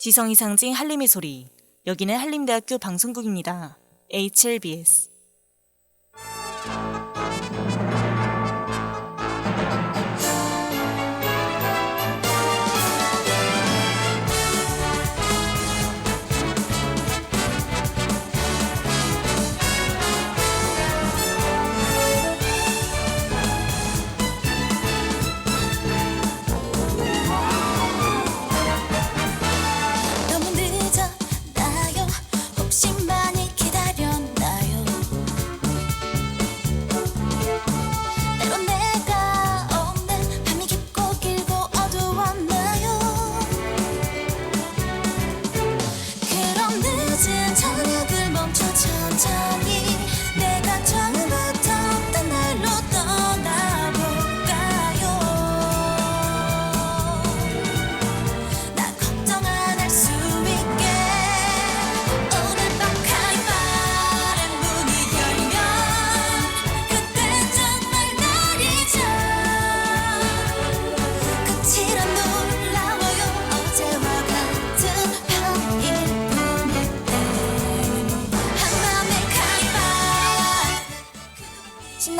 지성이 상징 한림의 소리. 여기는 한림대학교 방송국입니다. HLBS.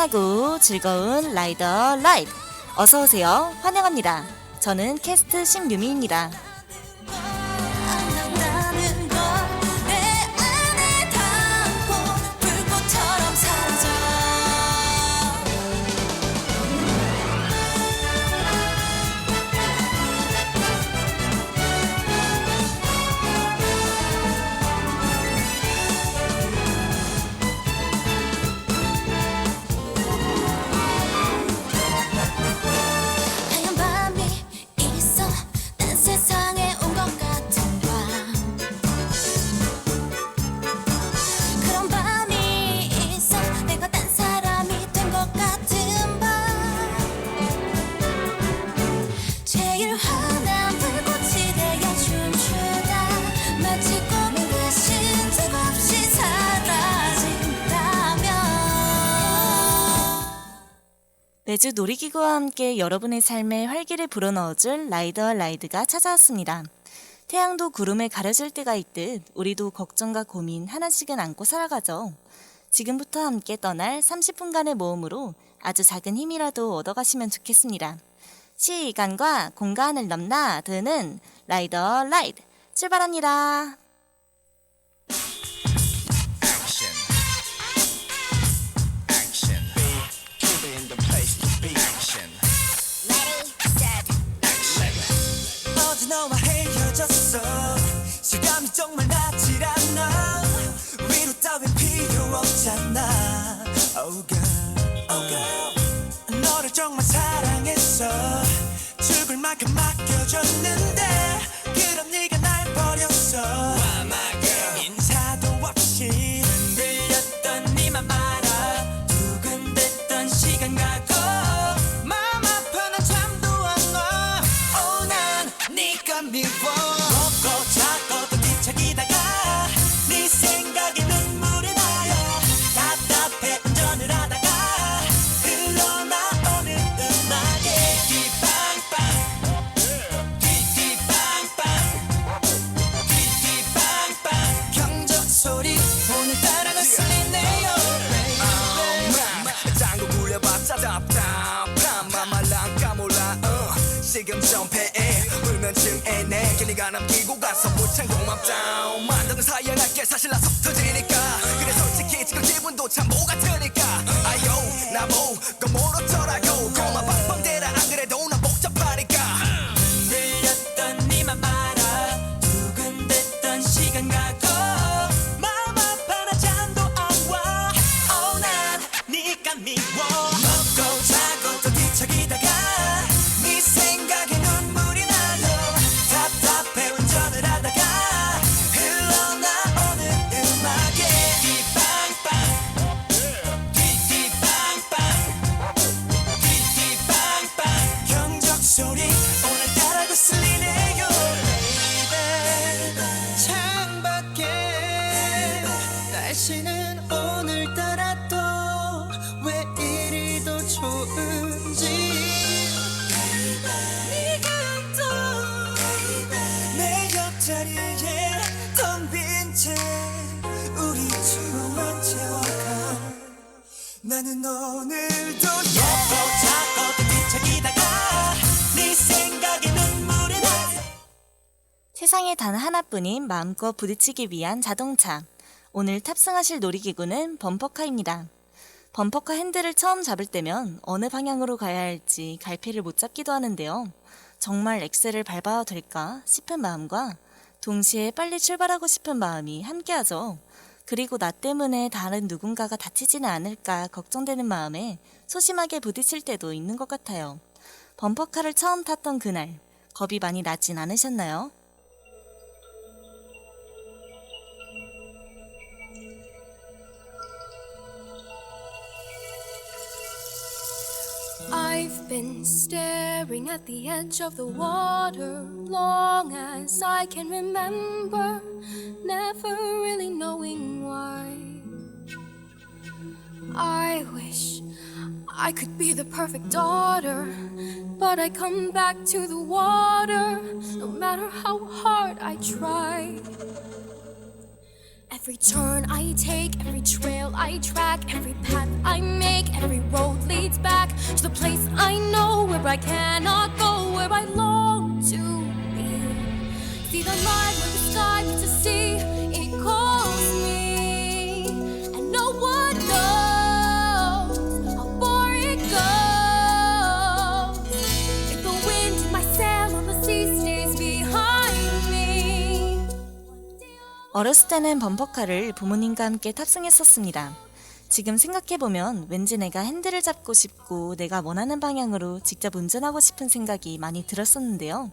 신나고 즐거운 라이더 라이드. 어서오세요. 환영합니다. 저는 캐스트 신유미입니다. 매주 놀이기구와 함께 여러분의 삶에 활기를 불어넣어줄 라이더 라이드가 찾아왔습니다. 태양도 구름에 가려질 때가 있듯 우리도 걱정과 고민 하나씩은 안고 살아가죠. 지금부터 함께 떠날 30분간의 모험으로 아주 작은 힘이라도 얻어가시면 좋겠습니다. 시간과 공간을 넘나 드는 라이더 라이드 출발합니다. 정말 사랑했어. 죽을 만큼 맡겨줬는데 전폐해 불면증에 내 길이가 남기고 가서 무창 고맙다 만드는 사이에 날게 사실 나속 터지니까. 그래 솔직히 지금 기분도 참 뭐 같으니까 나는 오늘도 세상에 단 하나뿐인 마음껏 부딪히기 위한 자동차. 오늘 탑승하실 놀이기구는 범퍼카입니다. 범퍼카 핸들을 처음 잡을 때면 어느 방향으로 가야 할지 갈피를 못 잡기도 하는데요. 정말 엑셀을 밟아야 될까 싶은 마음과 동시에 빨리 출발하고 싶은 마음이 함께하죠. 그리고 나 때문에 다른 누군가가 다치지는 않을까 걱정되는 마음에 소심하게 부딪힐 때도 있는 것 같아요. 범퍼카를 처음 탔던 그날, 겁이 많이 나진 않으셨나요? I've been staring at the edge of the water long as I can remember, never really knowing why. I wish I could be the perfect daughter, but I come back to the water no matter how hard I try. Every turn I take, every trail I track, every path I make, every road leads back to the place I know where I cannot go, where I long to be. See the line where the sky 때는 범퍼카를 부모님과 함께 탑승했었습니다. 지금 생각해보면 왠지 내가 핸들을 잡고 싶고 내가 원하는 방향으로 직접 운전하고 싶은 생각이 많이 들었었는데요.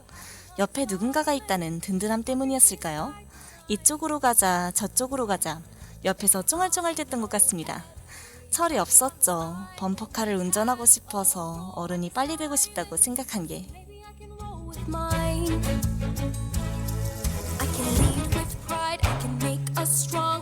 옆에 누군가가 있다는 든든함 때문이었을까요? 이쪽으로 가자, 저쪽으로 가자. 옆에서 쫑알쫑알댔던 것 같습니다. 철이 없었죠. 범퍼카를 운전하고 싶어서 어른이 빨리 되고 싶다고 생각한 게. restaurant.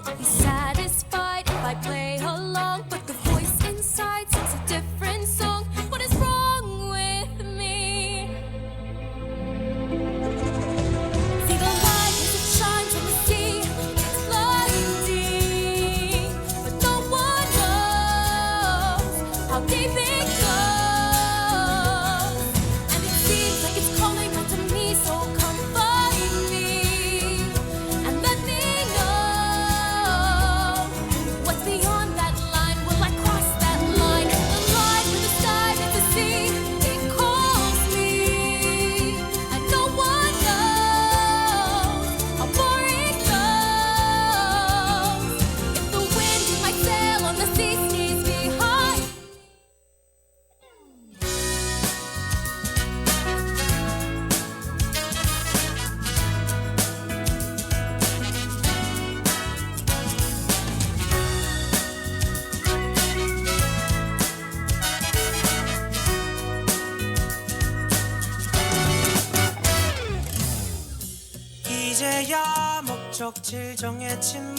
적지를 정했지만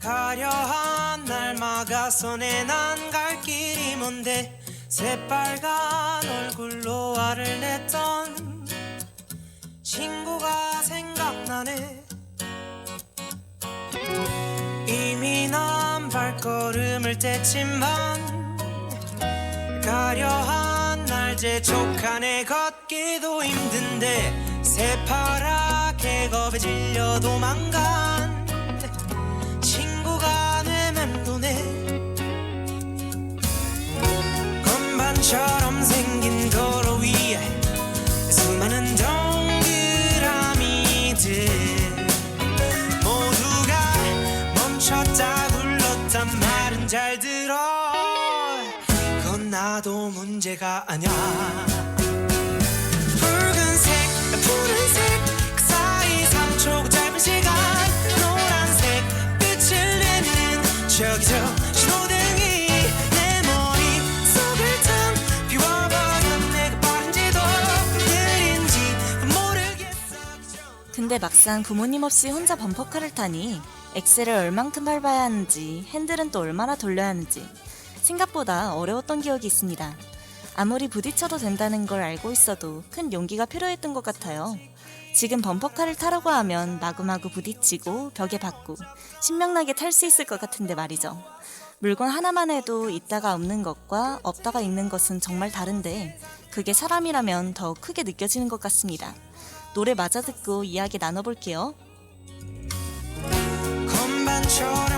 가려한 날 막아서 내난 갈 길이 뭔데 새빨간 얼굴로 화를 냈던 친구가 생각나네. 이미 난 발걸음을 뗐지만 가려한 날 재촉하네 걷기도 힘든데 새파랗게 겁에 질려 도망간. 친구가 내 맴도네. 건반처럼 생긴 도로 위에 수많은 동그라미들 모두가 멈췄다 굴렀단 말은 잘 들어 그건 나도 문제가 아냐 붉은색 푸른색 그 사이 3초 짧은 시간. 노란색 빛을 내는 저기 저 신호등이 내 머릿속을 텅 비워버린 내가 빠른지도. 느린지 모르겠어. 근데 막상 부모님 없이 혼자 범퍼카를 타니 엑셀을 얼만큼 밟아야 하는지 핸들은 또 얼마나 돌려야 하는지 생각보다 어려웠던 기억이 있습니다. 아무리 부딪혀도 된다는 걸 알고 있어도 큰 용기가 필요했던 것 같아요. 지금 범퍼카를 타려고 하면 마구마구 부딪히고 벽에 박고 신명나게 탈 수 있을 것 같은데 말이죠. 물건 하나만 해도 있다가 없는 것과 없다가 있는 것은 정말 다른데 그게 사람이라면 더 크게 느껴지는 것 같습니다. 노래 맞아 듣고 이야기 나눠볼게요. 건반처럼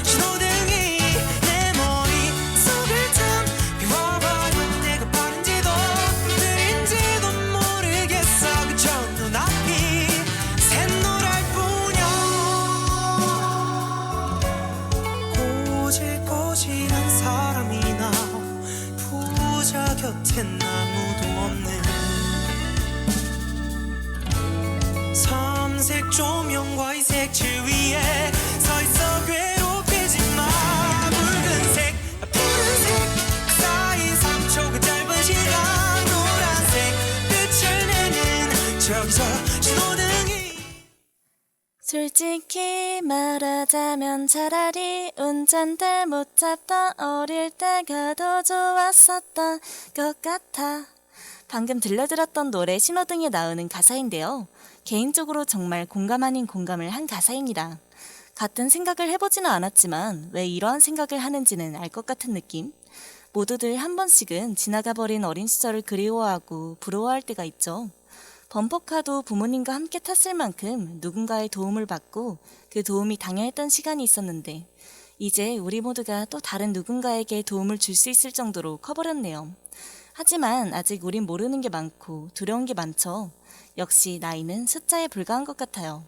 그 사이 3초 그 짧은 시간 노란색 빛을 내는 저기저 신호등이 솔직히 말하자면 차라리 운전대 못 잡던 어릴 때가 더 좋았었던 것 같아. 방금 들려드렸던 노래 신호등에 나오는 가사인데요. 개인적으로 정말 공감 아닌 공감을 한 가사입니다. 같은 생각을 해보지는 않았지만 왜 이러한 생각을 하는지는 알 것 같은 느낌? 모두들 한 번씩은 지나가버린 어린 시절을 그리워하고 부러워할 때가 있죠. 범퍼카도 부모님과 함께 탔을 만큼 누군가의 도움을 받고 그 도움이 당연했던 시간이 있었는데 이제 우리 모두가 또 다른 누군가에게 도움을 줄 수 있을 정도로 커버렸네요. 하지만 아직 우린 모르는 게 많고 두려운 게 많죠. 역시 나이는 숫자에 불과한 것 같아요.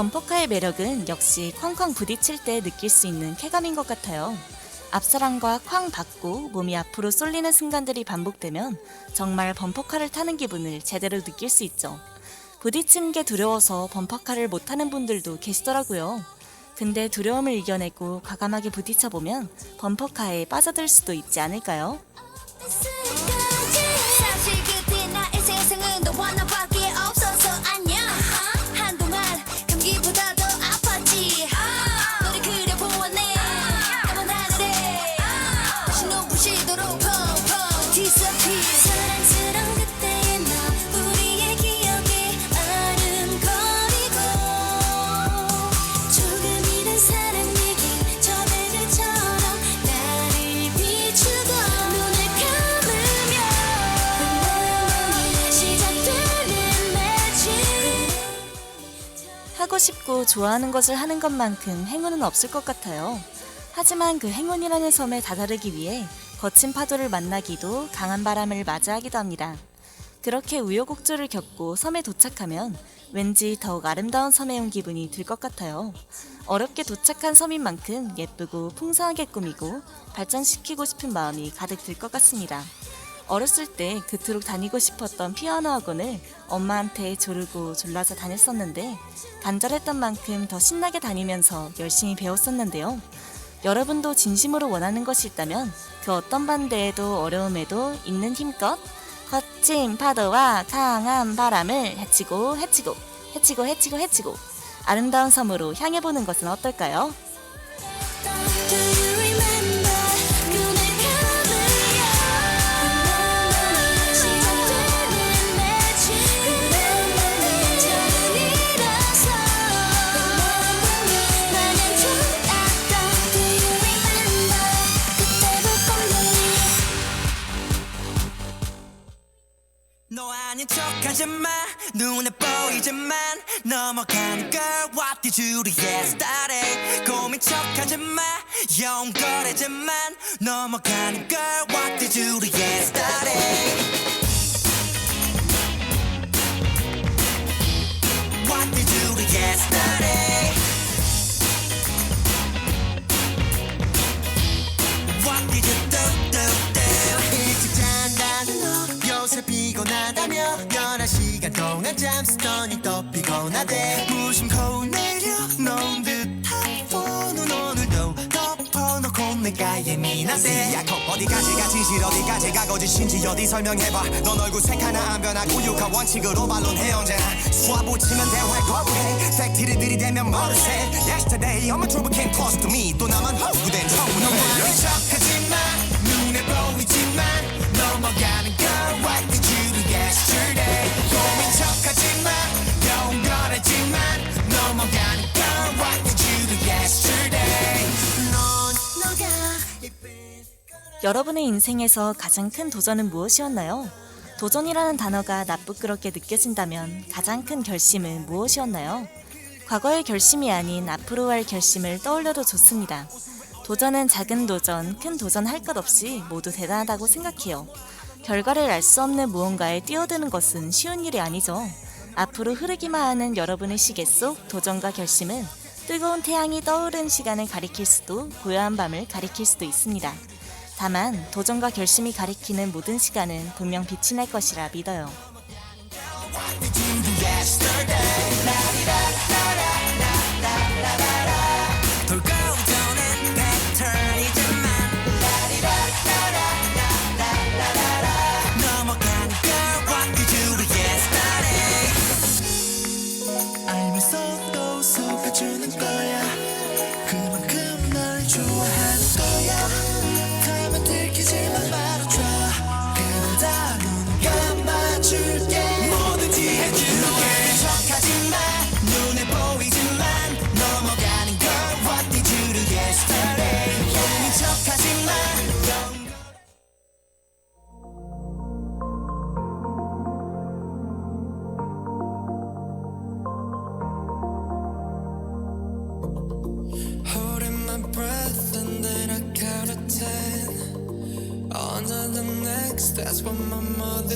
범퍼카의 매력은 역시 쾅쾅 부딪힐 때 느낄 수 있는 쾌감인 것 같아요. 앞사람과 쾅 받고 몸이 앞으로 쏠리는 순간들이 반복되면 정말 범퍼카를 타는 기분을 제대로 느낄 수 있죠. 부딪히는 게 두려워서 범퍼카를 못 타는 분들도 계시더라고요. 근데 두려움을 이겨내고 과감하게 부딪혀보면 범퍼카에 빠져들 수도 있지 않을까요? 하고 좋아하는 것을 하는 것만큼 행운은 없을 것 같아요. 하지만 그 행운이라는 섬에 다다르기 위해 거친 파도를 만나기도 강한 바람을 맞이하기도 합니다. 그렇게 우여곡절을 겪고 섬에 도착하면 왠지 더욱 아름다운 섬에 온 기분이 들 것 같아요. 어렵게 도착한 섬인 만큼 예쁘고 풍성하게 꾸미고 발전시키고 싶은 마음이 가득 들 것 같습니다. 어렸을 때 그토록 다니고 싶었던 피아노 학원을 엄마한테 조르고 졸라서 다녔었는데 간절했던 만큼 더 신나게 다니면서 열심히 배웠었는데요. 여러분도 진심으로 원하는 것이 있다면 그 어떤 반대에도 어려움에도 있는 힘껏 거친 파도와 강한 바람을 헤치고 헤치고 헤치고 헤치고 헤치고 아름다운 섬으로 향해 보는 것은 어떨까요? 아닌 척하지 마 눈에 보이지만 넘어가는 걸 What did you do yesterday 고민 척하지 마 영거래지만 넘어가는 걸 What did you do yesterday 피곤하다며 11시간 동안 잠쓰더니 또 피곤하대. 무심코 내려 놓은 듯한 폰은 오늘도 덮어놓고 내가 예민하대. 야코 어디까지 가? 진실 어디까지 가? 거짓인지 어디 설명해봐. 넌 얼굴 색 하나 안 변하고 육하 원칙으로 반론해 언제나. 수화 붙이면 대화에 거부해 팩트를 들이대면 머리새 Yesterday I'm a trouble came close to me. 또 나만 허구된 처음은 너무하는 척하지마 여러분의 인생에서 가장 큰 도전은 무엇이었나요? 도전이라는 단어가 나쁘끄럽게 느껴진다면 가장 큰 결심은 무엇이었나요? 과거의 결심이 아닌 앞으로 할 결심을 떠올려도 좋습니다. 도전은 작은 도전, 큰 도전 할 것 없이 모두 대단하다고 생각해요. 결과를 알 수 없는 무언가에 뛰어드는 것은 쉬운 일이 아니죠. 앞으로 흐르기만 하는 여러분의 시계 속 도전과 결심은 뜨거운 태양이 떠오른 시간을 가리킬 수도 고요한 밤을 가리킬 수도 있습니다. 다만 도전과 결심이 가리키는 모든 시간은 분명 빛이 날 것이라 믿어요.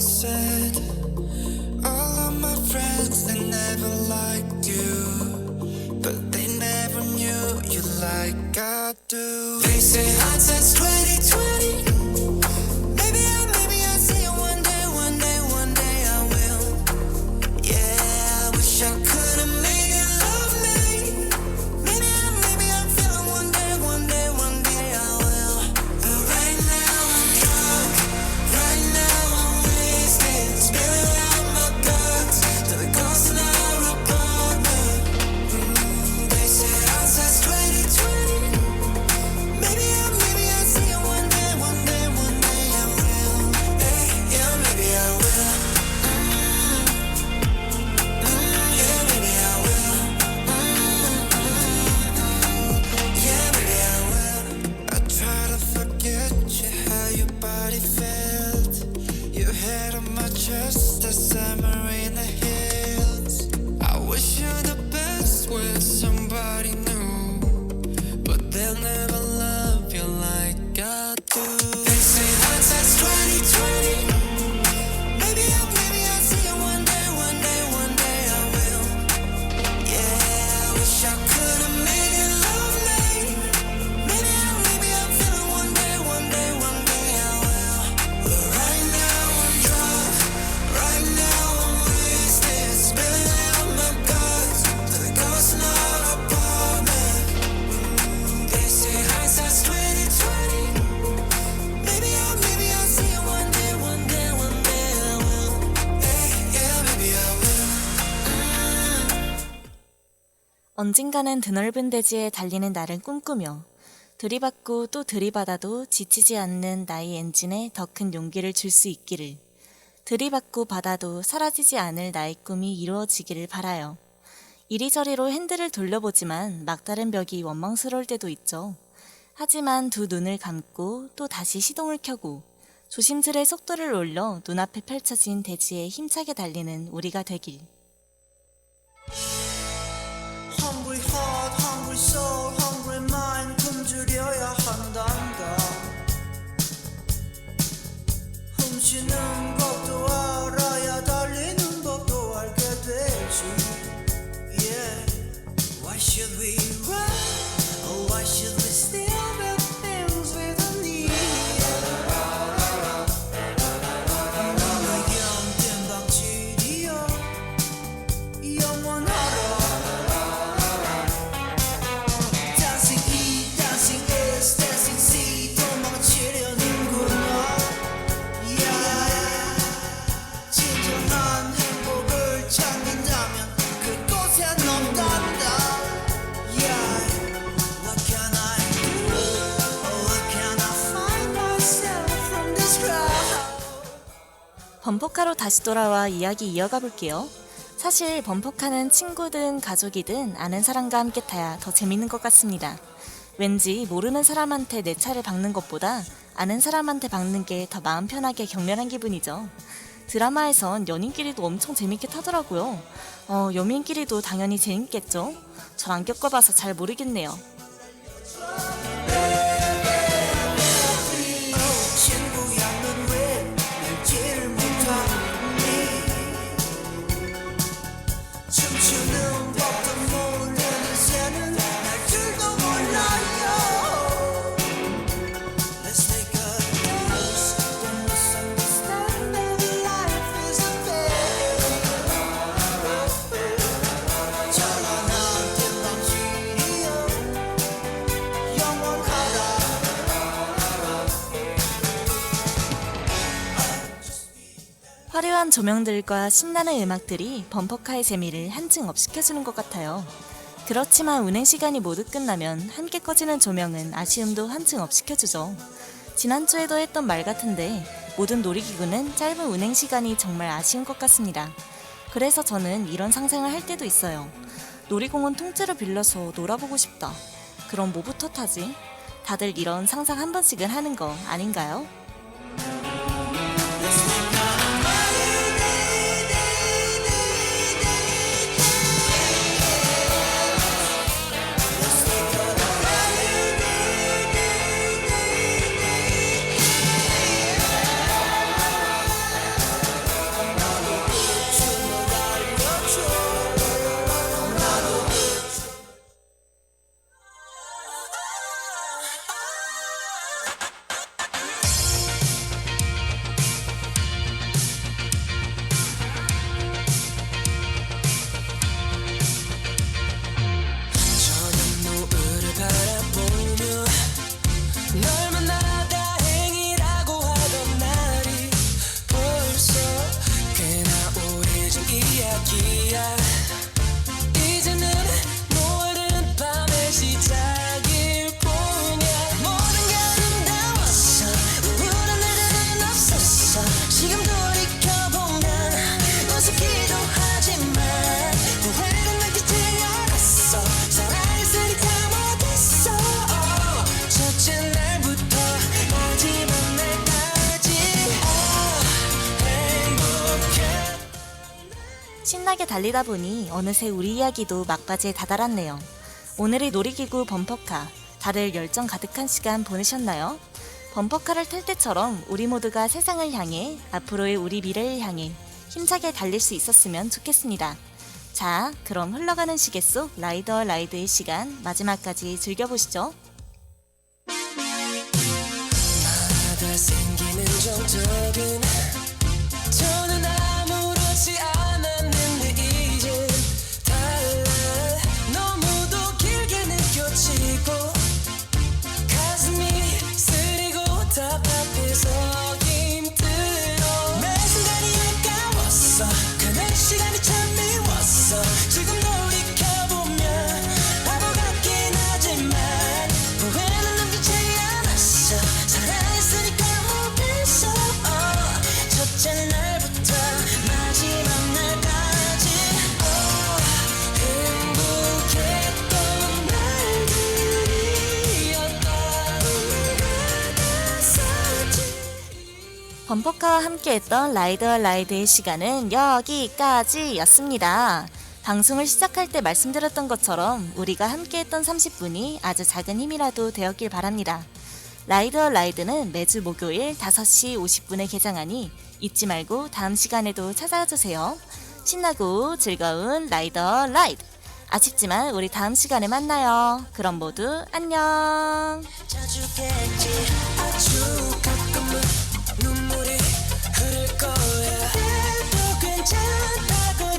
Said. 언젠가는 드넓은 대지에 달리는 나를 꿈꾸며 들이받고 또 들이받아도 지치지 않는 나의 엔진에 더 큰 용기를 줄 수 있기를 들이받고 받아도 사라지지 않을 나의 꿈이 이루어지기를 바라요. 이리저리로 핸들을 돌려보지만 막다른 벽이 원망스러울 때도 있죠. 하지만 두 눈을 감고 또 다시 시동을 켜고 조심스레 속도를 올려 눈앞에 펼쳐진 대지에 힘차게 달리는 우리가 되길. Hungry heart, hungry soul, hungry mind 굶주려야 한단다 훔치는 범퍼카로 다시 돌아와 이야기 이어가 볼게요. 사실 범퍼카는 친구든 가족이든 아는 사람과 함께 타야 더 재밌는 것 같습니다. 왠지 모르는 사람한테 내 차를 박는 것보다 아는 사람한테 박는 게 더 마음 편하게 격렬한 기분이죠. 드라마에선 연인끼리도 엄청 재밌게 타더라고요. 어, 여민끼리도 당연히 재밌겠죠? 전안 겪어봐서 잘 모르겠네요. 화려한 조명들과 신나는 음악들이 범퍼카의 재미를 한층 업시켜주는 것 같아요. 그렇지만 운행 시간이 모두 끝나면 함께 꺼지는 조명은 아쉬움도 한층 업시켜주죠. 지난주에도 했던 말 같은데 모든 놀이기구는 짧은 운행 시간이 정말 아쉬운 것 같습니다. 그래서 저는 이런 상상을 할 때도 있어요. 놀이공원 통째로 빌려서 놀아보고 싶다. 그럼 뭐부터 타지? 다들 이런 상상 한 번씩은 하는 거 아닌가요? 달리다 보니 어느새 우리 이야기도 막바지에 다다랐네요. 오늘의 놀이기구 범퍼카, 다들 열정 가득한 시간 보내셨나요? 범퍼카를 탈 때처럼 우리 모두가 세상을 향해 앞으로의 우리 미래를 향해 힘차게 달릴 수 있었으면 좋겠습니다. 자, 그럼 흘러가는 시계 속 라이더 라이드의 시간 마지막까지 즐겨보시죠. 생기는 정적은 범퍼카와 함께했던 라이더 라이드의 시간은 여기까지였습니다. 방송을 시작할 때 말씀드렸던 것처럼 우리가 함께했던 30분이 아주 작은 힘이라도 되었길 바랍니다. 라이더 라이드는 매주 목요일 5시 50분에 개장하니 잊지 말고 다음 시간에도 찾아주세요. 신나고 즐거운 라이더 라이드. 아쉽지만 우리 다음 시간에 만나요. 그럼 모두 안녕. 괜찮다고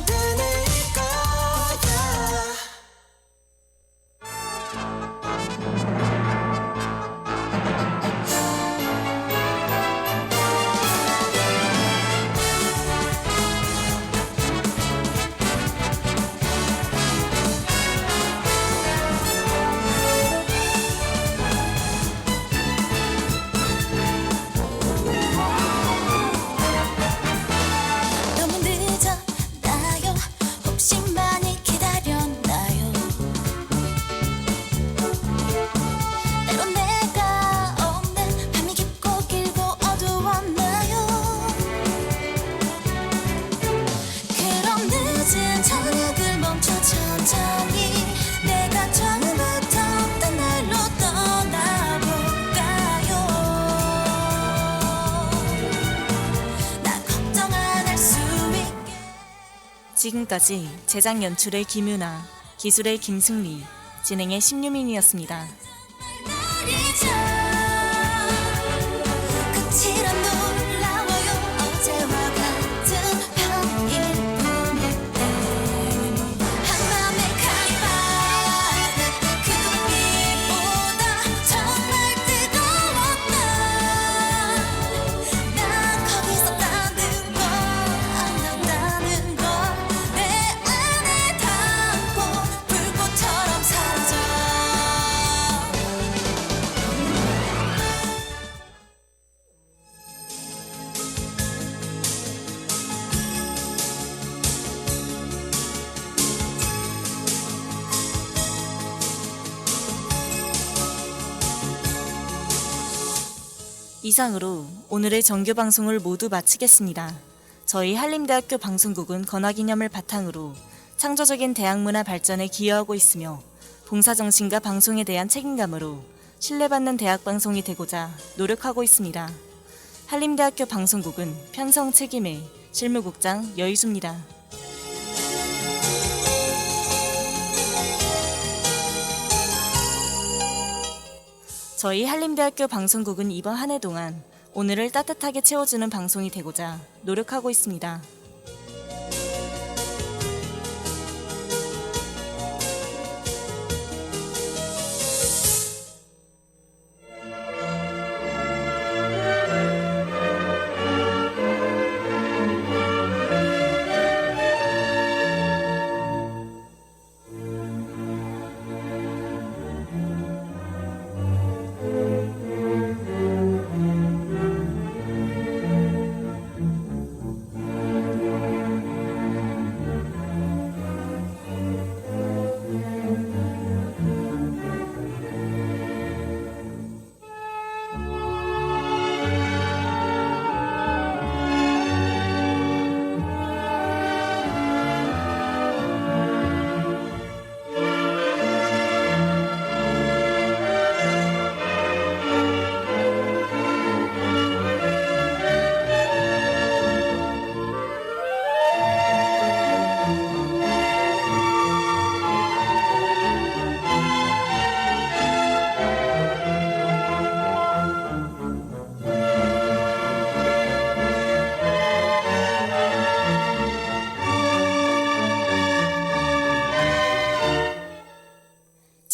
지금까지 제작 연출의 김유나, 기술의 김승리, 진행의 신유민이었습니다. 이상으로 오늘의 정규 방송을 모두 마치겠습니다. 저희 한림대학교 방송국은 건화기념을 바탕으로 창조적인 대학 문화 발전에 기여하고 있으며 봉사정신과 방송에 대한 책임감으로 신뢰받는 대학 방송이 되고자 노력하고 있습니다. 한림대학교 방송국은 편성 책임의 실무국장 여의수입니다. 저희 한림대학교 방송국은 이번 한 해 동안 오늘을 따뜻하게 채워주는 방송이 되고자 노력하고 있습니다.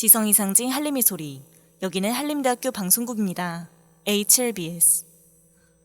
지성이 상징 한림의 소리. 여기는 한림대학교 방송국입니다. HLBS